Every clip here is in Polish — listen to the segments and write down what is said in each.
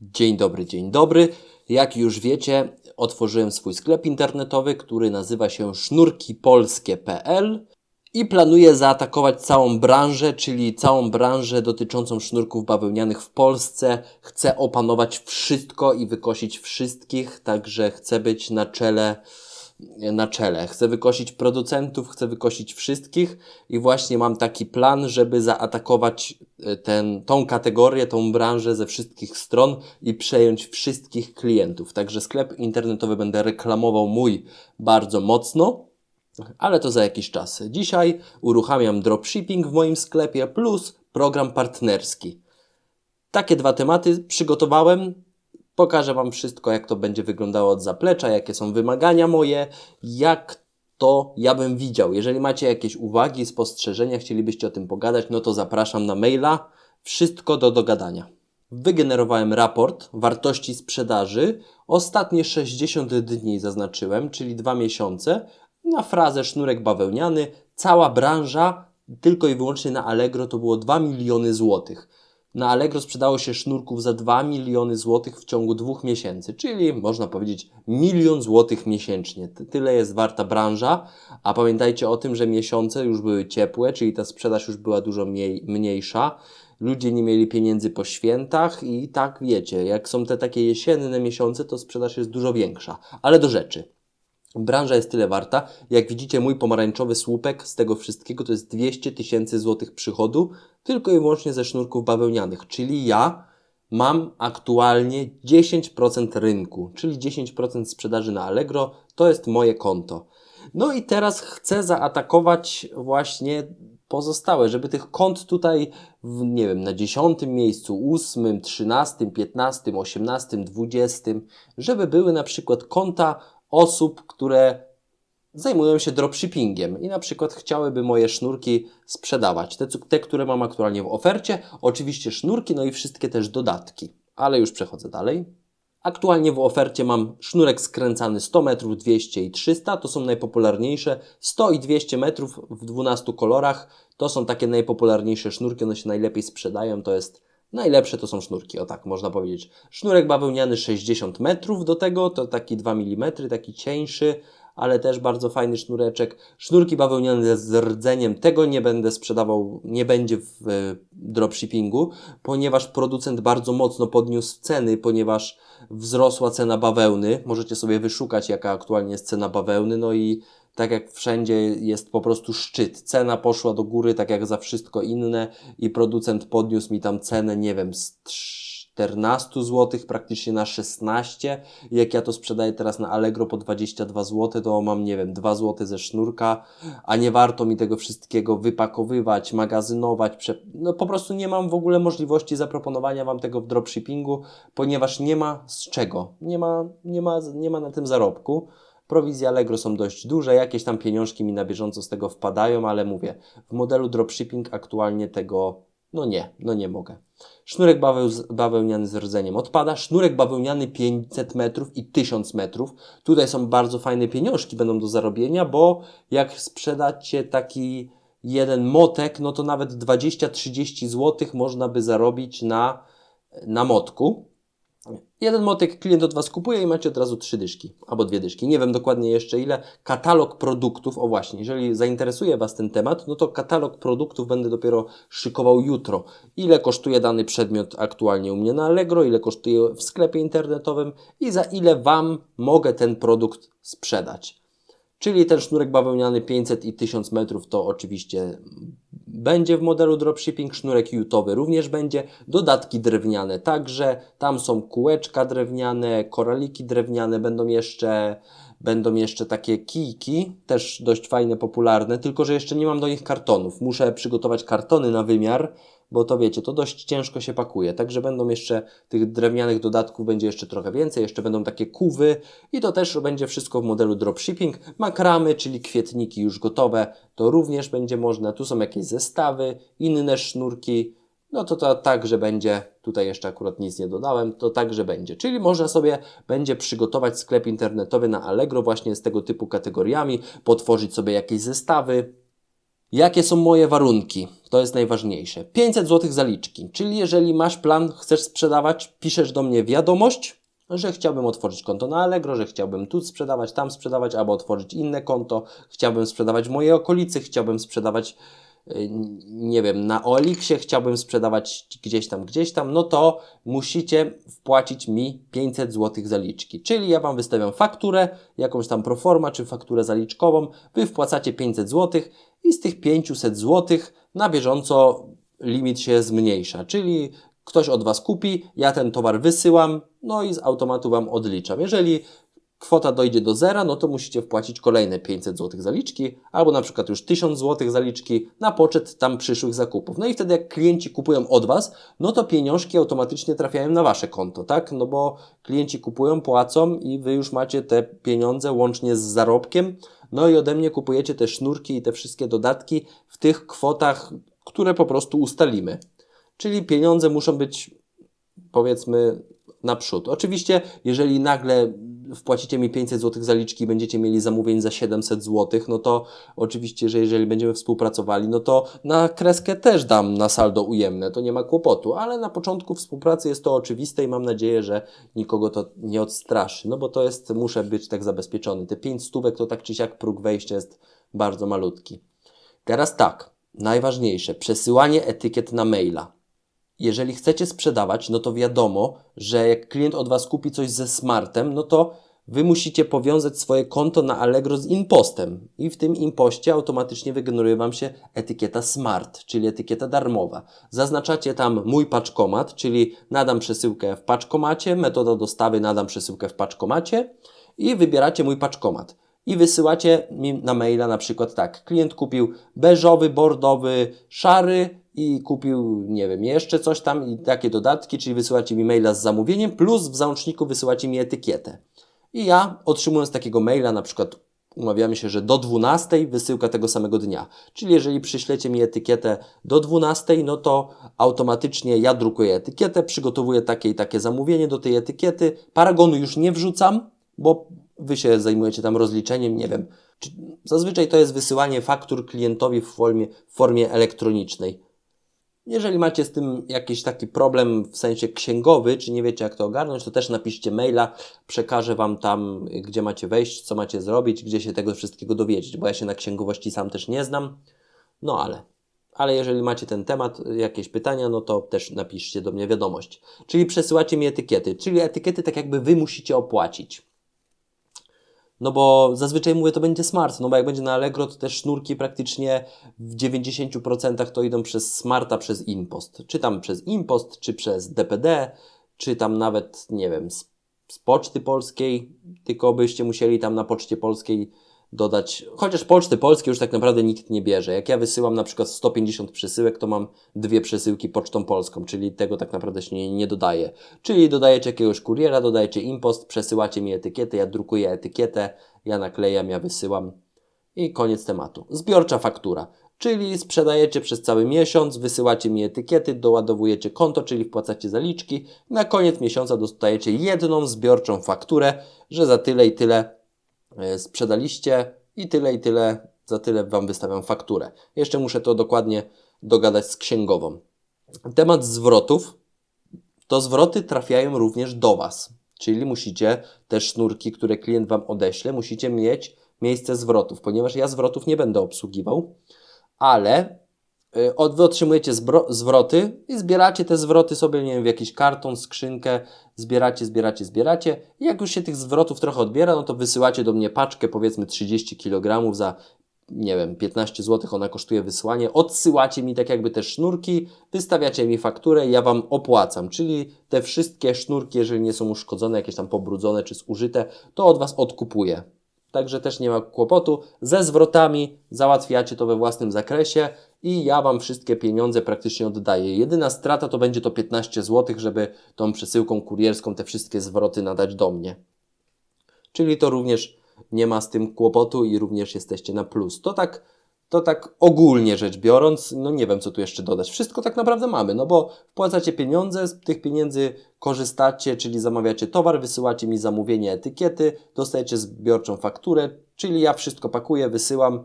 Dzień dobry, dzień dobry. Jak już wiecie, otworzyłem swój sklep internetowy, który nazywa się sznurkipolskie.pl i planuję zaatakować całą branżę, czyli całą branżę dotyczącą sznurków bawełnianych w Polsce. Chcę opanować wszystko i wykosić wszystkich, także chcę być na czele na czele. Chcę wykosić producentów, chcę wykosić wszystkich i właśnie mam taki plan, żeby zaatakować e, ten, tą kategorię, tą branżę ze wszystkich stron i przejąć wszystkich klientów. Także sklep internetowy będę reklamował mój bardzo mocno, ale to za jakiś czas. Dzisiaj uruchamiam dropshipping w moim sklepie plus program partnerski. Takie dwa tematy przygotowałem. Pokażę Wam wszystko, jak to będzie wyglądało od zaplecza, jakie są wymagania moje, jak to ja bym widział. Jeżeli macie jakieś uwagi, spostrzeżenia, chcielibyście o tym pogadać, no to zapraszam na maila. Wszystko do dogadania. Wygenerowałem raport wartości sprzedaży. Ostatnie 60 dni zaznaczyłem, czyli dwa miesiące. Na frazę sznurek bawełniany, cała branża, tylko i wyłącznie na Allegro to było 2 miliony złotych. Na Allegro sprzedało się sznurków za 2 miliony złotych w ciągu dwóch miesięcy, czyli można powiedzieć milion złotych miesięcznie. Tyle jest warta branża, a pamiętajcie o tym, że miesiące już były ciepłe, czyli ta sprzedaż już była dużo mniej, mniejsza. Ludzie nie mieli pieniędzy po świętach i tak wiecie, jak są te takie jesienne miesiące, to sprzedaż jest dużo większa. Ale do rzeczy. Branża jest tyle warta. Jak widzicie, mój pomarańczowy słupek z tego wszystkiego to jest 200 tysięcy złotych przychodu, tylko i wyłącznie ze sznurków bawełnianych. Czyli ja mam aktualnie 10% rynku, czyli 10% sprzedaży na Allegro. To jest moje konto. No i teraz chcę zaatakować właśnie pozostałe, żeby tych kont tutaj, w, nie wiem, na 10 miejscu, 8, 13, 15, 18, 20, żeby były na przykład konta osób, które zajmują się dropshippingiem i na przykład chciałyby moje sznurki sprzedawać. Te, te, które mam aktualnie w ofercie, oczywiście sznurki, no i wszystkie też dodatki. Ale już przechodzę dalej. Aktualnie w ofercie mam sznurek skręcany 100 metrów, 200 i 300. To są najpopularniejsze. 100 i 200 metrów w 12 kolorach. To są takie najpopularniejsze sznurki. One się najlepiej sprzedają. To jest Najlepsze to są sznurki, o tak można powiedzieć. Sznurek bawełniany 60 metrów do tego, to taki 2 mm, taki cieńszy, ale też bardzo fajny sznureczek. Sznurki bawełniane z rdzeniem, tego nie będę sprzedawał, nie będzie w e, dropshippingu, ponieważ producent bardzo mocno podniósł ceny, ponieważ wzrosła cena bawełny. Możecie sobie wyszukać, jaka aktualnie jest cena bawełny, no i tak jak wszędzie jest po prostu szczyt. Cena poszła do góry, tak jak za wszystko inne i producent podniósł mi tam cenę, nie wiem, z 14 zł praktycznie na 16. Jak ja to sprzedaję teraz na Allegro po 22 zł, to mam, nie wiem, 2 zł ze sznurka, a nie warto mi tego wszystkiego wypakowywać, magazynować. No po prostu nie mam w ogóle możliwości zaproponowania Wam tego w dropshippingu, ponieważ nie ma z czego. Nie ma, nie ma, nie ma na tym zarobku. Prowizje Allegro są dość duże, jakieś tam pieniążki mi na bieżąco z tego wpadają, ale mówię, w modelu dropshipping aktualnie tego, no nie, no nie mogę. Sznurek baweł, bawełniany z rdzeniem odpada, sznurek bawełniany 500 metrów i 1000 metrów. Tutaj są bardzo fajne pieniążki będą do zarobienia, bo jak sprzedacie taki jeden motek, no to nawet 20-30 zł można by zarobić na, na motku. Jeden motek klient od Was kupuje i macie od razu trzy dyszki albo dwie dyszki. Nie wiem dokładnie jeszcze ile. Katalog produktów, o właśnie, jeżeli zainteresuje Was ten temat, no to katalog produktów będę dopiero szykował jutro. Ile kosztuje dany przedmiot aktualnie u mnie na Allegro, ile kosztuje w sklepie internetowym i za ile Wam mogę ten produkt sprzedać. Czyli ten sznurek bawełniany 500 i 1000 metrów to oczywiście będzie w modelu dropshipping, sznurek jutowy również będzie, dodatki drewniane także, tam są kółeczka drewniane, koraliki drewniane, będą jeszcze, będą jeszcze takie kijki, też dość fajne, popularne, tylko że jeszcze nie mam do nich kartonów. Muszę przygotować kartony na wymiar, bo to wiecie, to dość ciężko się pakuje. Także będą jeszcze tych drewnianych dodatków, będzie jeszcze trochę więcej, jeszcze będą takie kuwy i to też będzie wszystko w modelu dropshipping. Makramy, czyli kwietniki już gotowe, to również będzie można. Tu są jakieś zestawy, inne sznurki. No to to także będzie, tutaj jeszcze akurat nic nie dodałem, to także będzie. Czyli można sobie będzie przygotować sklep internetowy na Allegro właśnie z tego typu kategoriami, potworzyć sobie jakieś zestawy, Jakie są moje warunki? To jest najważniejsze. 500 zł zaliczki, czyli jeżeli masz plan, chcesz sprzedawać, piszesz do mnie wiadomość, że chciałbym otworzyć konto na Allegro, że chciałbym tu sprzedawać, tam sprzedawać, albo otworzyć inne konto, chciałbym sprzedawać w mojej okolicy, chciałbym sprzedawać, yy, nie wiem, na Oliksie, chciałbym sprzedawać gdzieś tam, gdzieś tam, no to musicie wpłacić mi 500 zł zaliczki. Czyli ja Wam wystawiam fakturę, jakąś tam proforma, czy fakturę zaliczkową, Wy wpłacacie 500 zł i z tych 500 zł na bieżąco limit się zmniejsza, czyli ktoś od Was kupi, ja ten towar wysyłam, no i z automatu Wam odliczam. Jeżeli kwota dojdzie do zera, no to musicie wpłacić kolejne 500 zł zaliczki, albo na przykład już 1000 zł zaliczki na poczet tam przyszłych zakupów. No i wtedy jak klienci kupują od Was, no to pieniążki automatycznie trafiają na Wasze konto, tak? No bo klienci kupują, płacą i Wy już macie te pieniądze łącznie z zarobkiem, no i ode mnie kupujecie te sznurki i te wszystkie dodatki w tych kwotach, które po prostu ustalimy. Czyli pieniądze muszą być, powiedzmy, naprzód. Oczywiście, jeżeli nagle wpłacicie mi 500 zł zaliczki i będziecie mieli zamówień za 700 zł, no to oczywiście, że jeżeli będziemy współpracowali, no to na kreskę też dam na saldo ujemne, to nie ma kłopotu, ale na początku współpracy jest to oczywiste i mam nadzieję, że nikogo to nie odstraszy, no bo to jest, muszę być tak zabezpieczony. Te 5 stówek to tak czy siak próg wejścia jest bardzo malutki. Teraz tak, najważniejsze, przesyłanie etykiet na maila jeżeli chcecie sprzedawać, no to wiadomo, że jak klient od Was kupi coś ze smartem, no to Wy musicie powiązać swoje konto na Allegro z impostem i w tym impoście automatycznie wygeneruje Wam się etykieta smart, czyli etykieta darmowa. Zaznaczacie tam mój paczkomat, czyli nadam przesyłkę w paczkomacie, metoda dostawy nadam przesyłkę w paczkomacie i wybieracie mój paczkomat. I wysyłacie mi na maila na przykład tak, klient kupił beżowy, bordowy, szary, i kupił, nie wiem, jeszcze coś tam i takie dodatki, czyli wysyłacie mi maila z zamówieniem, plus w załączniku wysyłacie mi etykietę. I ja otrzymując takiego maila, na przykład umawiamy się, że do 12 wysyłka tego samego dnia. Czyli jeżeli przyślecie mi etykietę do 12, no to automatycznie ja drukuję etykietę, przygotowuję takie i takie zamówienie do tej etykiety. Paragonu już nie wrzucam, bo wy się zajmujecie tam rozliczeniem, nie wiem. Zazwyczaj to jest wysyłanie faktur klientowi w formie, w formie elektronicznej. Jeżeli macie z tym jakiś taki problem w sensie księgowy, czy nie wiecie jak to ogarnąć, to też napiszcie maila, przekażę Wam tam, gdzie macie wejść, co macie zrobić, gdzie się tego wszystkiego dowiedzieć, bo ja się na księgowości sam też nie znam. No ale, ale jeżeli macie ten temat, jakieś pytania, no to też napiszcie do mnie wiadomość. Czyli przesyłacie mi etykiety, czyli etykiety tak jakby Wy musicie opłacić. No bo zazwyczaj mówię, to będzie smart, no bo jak będzie na Allegro, to te sznurki praktycznie w 90% to idą przez smarta, przez impost. Czy tam przez impost, czy przez DPD, czy tam nawet, nie wiem, z, z poczty polskiej, tylko byście musieli tam na poczcie polskiej dodać, chociaż Poczty Polskie już tak naprawdę nikt nie bierze. Jak ja wysyłam na przykład 150 przesyłek, to mam dwie przesyłki Pocztą Polską, czyli tego tak naprawdę się nie, nie dodaje. Czyli dodajecie jakiegoś kuriera, dodajecie impost, przesyłacie mi etykietę, ja drukuję etykietę, ja naklejam, ja wysyłam i koniec tematu. Zbiorcza faktura. Czyli sprzedajecie przez cały miesiąc, wysyłacie mi etykiety, doładowujecie konto, czyli wpłacacie zaliczki. Na koniec miesiąca dostajecie jedną zbiorczą fakturę, że za tyle i tyle sprzedaliście i tyle i tyle, za tyle Wam wystawiam fakturę. Jeszcze muszę to dokładnie dogadać z księgową. Temat zwrotów. To zwroty trafiają również do Was, czyli musicie te sznurki, które klient Wam odeśle, musicie mieć miejsce zwrotów, ponieważ ja zwrotów nie będę obsługiwał, ale od, wy otrzymujecie zwroty i zbieracie te zwroty sobie, nie wiem, w jakiś karton, skrzynkę, zbieracie, zbieracie, zbieracie. I jak już się tych zwrotów trochę odbiera, no to wysyłacie do mnie paczkę, powiedzmy 30 kg za, nie wiem, 15 zł ona kosztuje wysłanie. Odsyłacie mi tak jakby te sznurki, wystawiacie mi fakturę ja Wam opłacam. Czyli te wszystkie sznurki, jeżeli nie są uszkodzone, jakieś tam pobrudzone czy zużyte, to od Was odkupuję. Także też nie ma kłopotu. Ze zwrotami załatwiacie to we własnym zakresie i ja Wam wszystkie pieniądze praktycznie oddaję. Jedyna strata to będzie to 15 zł, żeby tą przesyłką kurierską te wszystkie zwroty nadać do mnie. Czyli to również nie ma z tym kłopotu i również jesteście na plus. To tak, to tak ogólnie rzecz biorąc, no nie wiem co tu jeszcze dodać. Wszystko tak naprawdę mamy, no bo wpłacacie pieniądze, z tych pieniędzy korzystacie, czyli zamawiacie towar, wysyłacie mi zamówienie etykiety, dostajecie zbiorczą fakturę, czyli ja wszystko pakuję, wysyłam,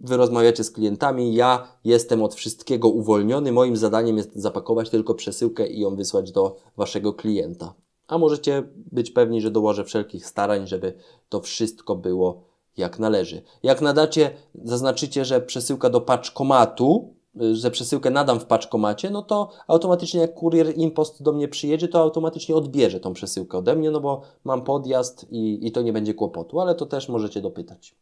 wy rozmawiacie z klientami, ja jestem od wszystkiego uwolniony, moim zadaniem jest zapakować tylko przesyłkę i ją wysłać do waszego klienta. A możecie być pewni, że dołożę wszelkich starań, żeby to wszystko było jak należy. Jak nadacie, zaznaczycie, że przesyłka do paczkomatu, że przesyłkę nadam w paczkomacie, no to automatycznie jak kurier impost do mnie przyjedzie, to automatycznie odbierze tą przesyłkę ode mnie, no bo mam podjazd i, i to nie będzie kłopotu, ale to też możecie dopytać.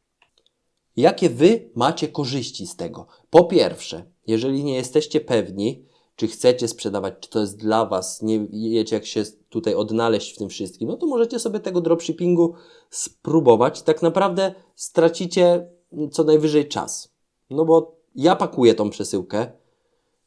Jakie Wy macie korzyści z tego? Po pierwsze, jeżeli nie jesteście pewni, czy chcecie sprzedawać, czy to jest dla Was, nie wiecie jak się tutaj odnaleźć w tym wszystkim, no to możecie sobie tego dropshippingu spróbować. Tak naprawdę stracicie co najwyżej czas. No bo ja pakuję tą przesyłkę,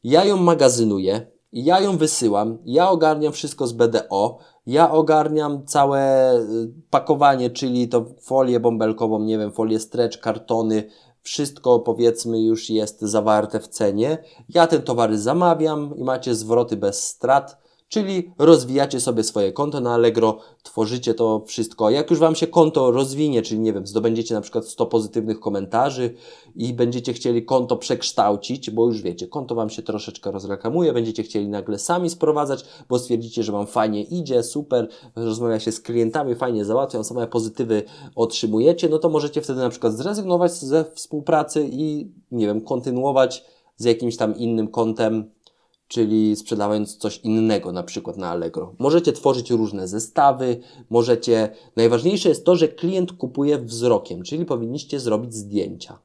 ja ją magazynuję, ja ją wysyłam, ja ogarniam wszystko z BDO, ja ogarniam całe y, pakowanie, czyli to folię bąbelkową, nie wiem, folię stretch, kartony, wszystko powiedzmy już jest zawarte w cenie. Ja te towary zamawiam i macie zwroty bez strat. Czyli rozwijacie sobie swoje konto na Allegro, tworzycie to wszystko. Jak już Wam się konto rozwinie, czyli nie wiem, zdobędziecie na przykład 100 pozytywnych komentarzy i będziecie chcieli konto przekształcić, bo już wiecie, konto Wam się troszeczkę rozreklamuje, będziecie chcieli nagle sami sprowadzać, bo stwierdzicie, że Wam fajnie idzie, super, rozmawia się z klientami, fajnie załatwiam, same pozytywy otrzymujecie, no to możecie wtedy na przykład zrezygnować ze współpracy i nie wiem, kontynuować z jakimś tam innym kontem czyli sprzedając coś innego, na przykład na Allegro. Możecie tworzyć różne zestawy, możecie. Najważniejsze jest to, że klient kupuje wzrokiem, czyli powinniście zrobić zdjęcia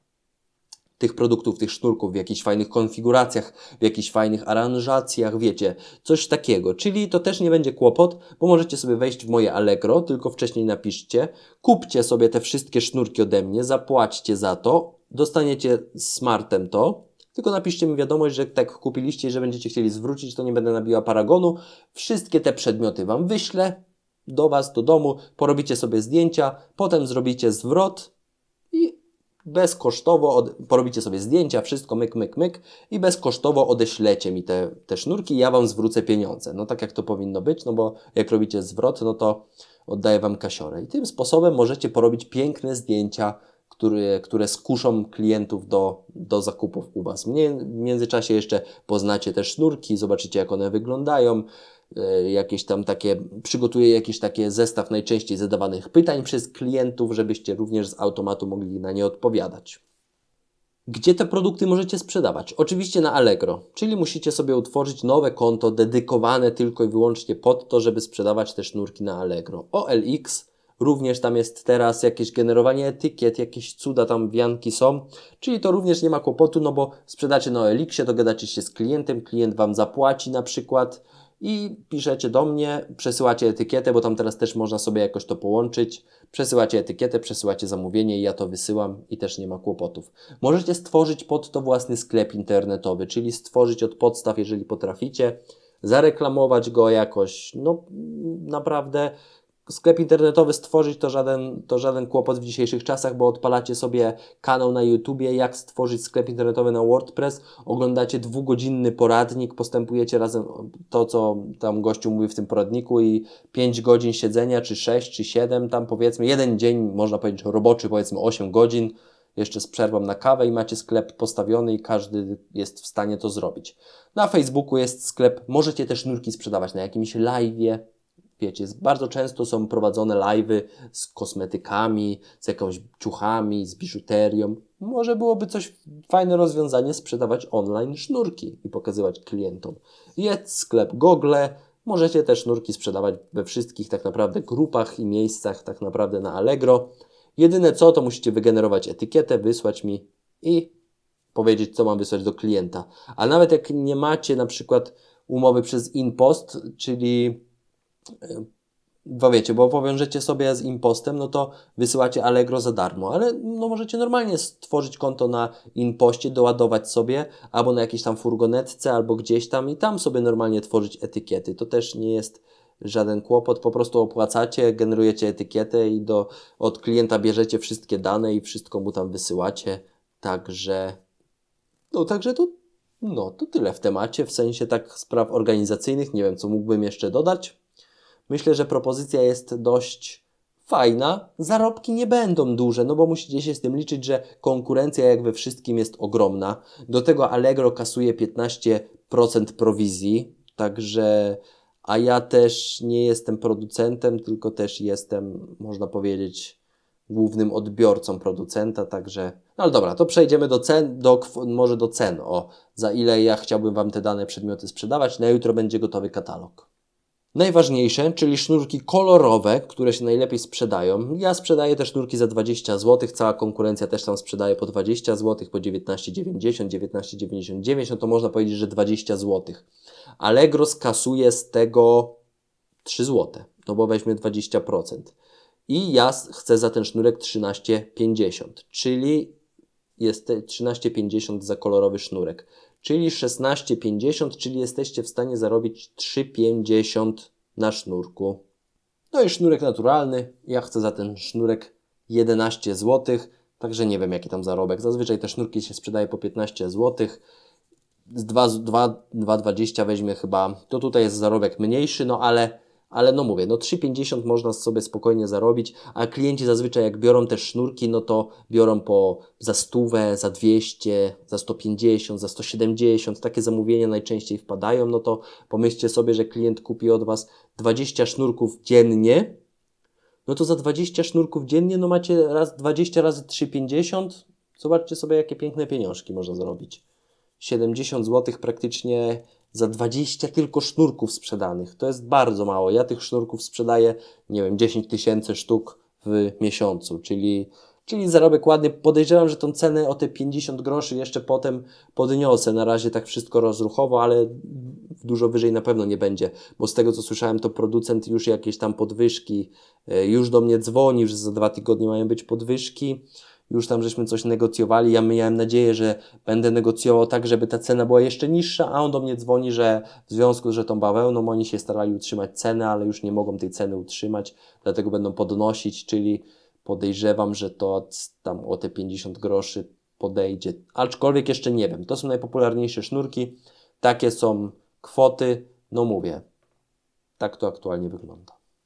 tych produktów, tych sznurków w jakichś fajnych konfiguracjach, w jakichś fajnych aranżacjach, wiecie, coś takiego. Czyli to też nie będzie kłopot, bo możecie sobie wejść w moje Allegro, tylko wcześniej napiszcie, kupcie sobie te wszystkie sznurki ode mnie, zapłaćcie za to, dostaniecie smartem to, tylko napiszcie mi wiadomość, że tak kupiliście i że będziecie chcieli zwrócić, to nie będę nabiła paragonu. Wszystkie te przedmioty Wam wyślę do Was, do domu, porobicie sobie zdjęcia, potem zrobicie zwrot i bezkosztowo od, porobicie sobie zdjęcia, wszystko myk, myk, myk i bezkosztowo odeślecie mi te, te sznurki i ja Wam zwrócę pieniądze. No tak jak to powinno być, no bo jak robicie zwrot, no to oddaję Wam kasiorę. I tym sposobem możecie porobić piękne zdjęcia które, które skuszą klientów do, do zakupów u Was. W międzyczasie jeszcze poznacie te sznurki, zobaczycie jak one wyglądają, e, jakieś tam takie, przygotuję jakiś taki zestaw najczęściej zadawanych pytań przez klientów, żebyście również z automatu mogli na nie odpowiadać. Gdzie te produkty możecie sprzedawać? Oczywiście na Allegro, czyli musicie sobie utworzyć nowe konto dedykowane tylko i wyłącznie pod to, żeby sprzedawać te sznurki na Allegro. OLX Również tam jest teraz jakieś generowanie etykiet, jakieś cuda tam wianki są, czyli to również nie ma kłopotu, no bo sprzedacie na Elixie, dogadacie się z klientem, klient Wam zapłaci na przykład i piszecie do mnie, przesyłacie etykietę, bo tam teraz też można sobie jakoś to połączyć. Przesyłacie etykietę, przesyłacie zamówienie i ja to wysyłam i też nie ma kłopotów. Możecie stworzyć pod to własny sklep internetowy, czyli stworzyć od podstaw, jeżeli potraficie, zareklamować go jakoś, no naprawdę sklep internetowy stworzyć to żaden, to żaden kłopot w dzisiejszych czasach, bo odpalacie sobie kanał na YouTubie, jak stworzyć sklep internetowy na WordPress, oglądacie dwugodzinny poradnik, postępujecie razem to, co tam gościu mówi w tym poradniku i 5 godzin siedzenia, czy 6, czy 7, tam powiedzmy, jeden dzień, można powiedzieć roboczy, powiedzmy 8 godzin, jeszcze z przerwą na kawę i macie sklep postawiony i każdy jest w stanie to zrobić. Na Facebooku jest sklep, możecie też nurki sprzedawać na jakimś live'ie, Wiecie, bardzo często są prowadzone live'y z kosmetykami, z jakąś ciuchami, z biżuterią. Może byłoby coś fajne rozwiązanie sprzedawać online sznurki i pokazywać klientom. Jest sklep Google, możecie te sznurki sprzedawać we wszystkich tak naprawdę grupach i miejscach tak naprawdę na Allegro. Jedyne co, to musicie wygenerować etykietę, wysłać mi i powiedzieć, co mam wysłać do klienta. A nawet jak nie macie na przykład umowy przez InPost, czyli bo wiecie, bo powiążecie sobie z impostem, no to wysyłacie Allegro za darmo, ale no możecie normalnie stworzyć konto na impoście, doładować sobie, albo na jakiejś tam furgonetce, albo gdzieś tam i tam sobie normalnie tworzyć etykiety. To też nie jest żaden kłopot, po prostu opłacacie, generujecie etykietę i do, od klienta bierzecie wszystkie dane i wszystko mu tam wysyłacie, także no także to no, to tyle w temacie, w sensie tak spraw organizacyjnych, nie wiem co mógłbym jeszcze dodać. Myślę, że propozycja jest dość fajna, zarobki nie będą duże, no bo musicie się z tym liczyć, że konkurencja jak we wszystkim jest ogromna. Do tego Allegro kasuje 15% prowizji, także a ja też nie jestem producentem, tylko też jestem, można powiedzieć, głównym odbiorcą producenta, także no ale dobra, to przejdziemy do cen, do, może do cen, o za ile ja chciałbym Wam te dane przedmioty sprzedawać. Na jutro będzie gotowy katalog. Najważniejsze, czyli sznurki kolorowe, które się najlepiej sprzedają. Ja sprzedaję te sznurki za 20 zł, cała konkurencja też tam sprzedaje po 20 zł, po 19,90, 19,99, no to można powiedzieć, że 20 zł. Allegro skasuje z tego 3 zł, no bo weźmie 20%. I ja chcę za ten sznurek 13,50, czyli jest te 13,50 za kolorowy sznurek, czyli 16,50, czyli jesteście w stanie zarobić 3,50 na sznurku. No i sznurek naturalny, ja chcę za ten sznurek 11 zł, także nie wiem jaki tam zarobek. Zazwyczaj te sznurki się sprzedaje po 15 zł. Z 2 z- dwa- 2,20 weźmie chyba, to tutaj jest zarobek mniejszy, no ale, ale no mówię, no 3,50 można sobie spokojnie zarobić, a klienci zazwyczaj jak biorą te sznurki, no to biorą po za stówę, za 200, za 150, za 170, takie zamówienia najczęściej wpadają, no to pomyślcie sobie, że klient kupi od Was 20 sznurków dziennie, no to za 20 sznurków dziennie, no macie raz 20 razy 3,50, zobaczcie sobie jakie piękne pieniążki można zarobić. 70 zł praktycznie za 20 tylko sznurków sprzedanych. To jest bardzo mało. Ja tych sznurków sprzedaję, nie wiem, 10 tysięcy sztuk w miesiącu, czyli, czyli zarobek ładny. Podejrzewam, że tą cenę o te 50 groszy jeszcze potem podniosę. Na razie tak wszystko rozruchowo, ale dużo wyżej na pewno nie będzie, bo z tego co słyszałem, to producent już jakieś tam podwyżki, e, już do mnie dzwoni, że za dwa tygodnie mają być podwyżki już tam żeśmy coś negocjowali. Ja miałem nadzieję, że będę negocjował tak, żeby ta cena była jeszcze niższa, a on do mnie dzwoni, że w związku z tą bawełną oni się starali utrzymać cenę, ale już nie mogą tej ceny utrzymać, dlatego będą podnosić, czyli podejrzewam, że to tam o te 50 groszy podejdzie. Aczkolwiek jeszcze nie wiem. To są najpopularniejsze sznurki. Takie są kwoty. No mówię. Tak to aktualnie wygląda.